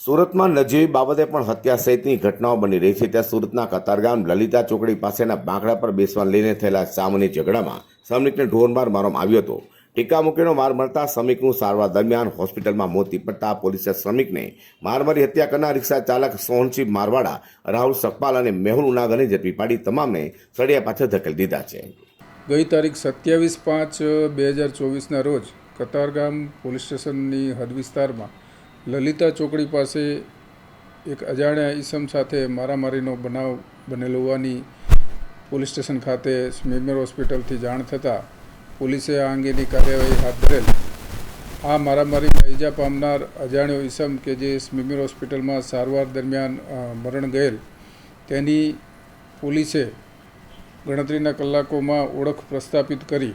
સુરતમાં નજીવી બાબતે પણ હત્યા સહિતની ઘટનાઓ બની રહી છે. ત્યાં સુરતના કતારગામ લલિતા ચોકડી પાસેના બાંકડા પર બેસવા લઈને થયેલા સામાન્ય ઝઘડામાં શ્રમિકને ઢોરમાર મારવામાં આવ્યો હતો. ટીકા મૂકીનો માર મળતા શ્રમિકનું સારવાર દરમિયાન હોસ્પિટલમાં મોત નીપજતા પોલીસે શ્રમિકને માર મારી હત્યા કરનાર રિક્ષા ચાલક સોહનસિંહ મારવાડા, રાહુલ સકપાલ અને મેહુલ ઉનાગરને ઝડપી પાડી તમામને સળિયા પાછળ ધકેલી દીધા છે. ગઈ તારીખ સત્યાવીસ પાંચ, બે હજાર ચોવીસના રોજ કતારગામ પોલીસ સ્ટેશનની હદ વિસ્તારમાં લલિતા ચોકડી પાસે એક અજાણ્યા ઈસમ સાથે મારામારીનો બનાવ બનેલો હોવાની પોલીસ સ્ટેશન ખાતે સ્મીમેર હોસ્પિટલથી જાણ થતાં પોલીસે આ અંગેની કાર્યવાહી હાથ ધરેલ. આ મારામારીમાં ઈજા પામનાર અજાણ્યો ઈસમ કે જે સ્મીમેર હોસ્પિટલમાં સારવાર દરમિયાન મરણ ગયેલ, તેની પોલીસે ગણતરીના કલાકોમાં ઓળખ પ્રસ્થાપિત કરી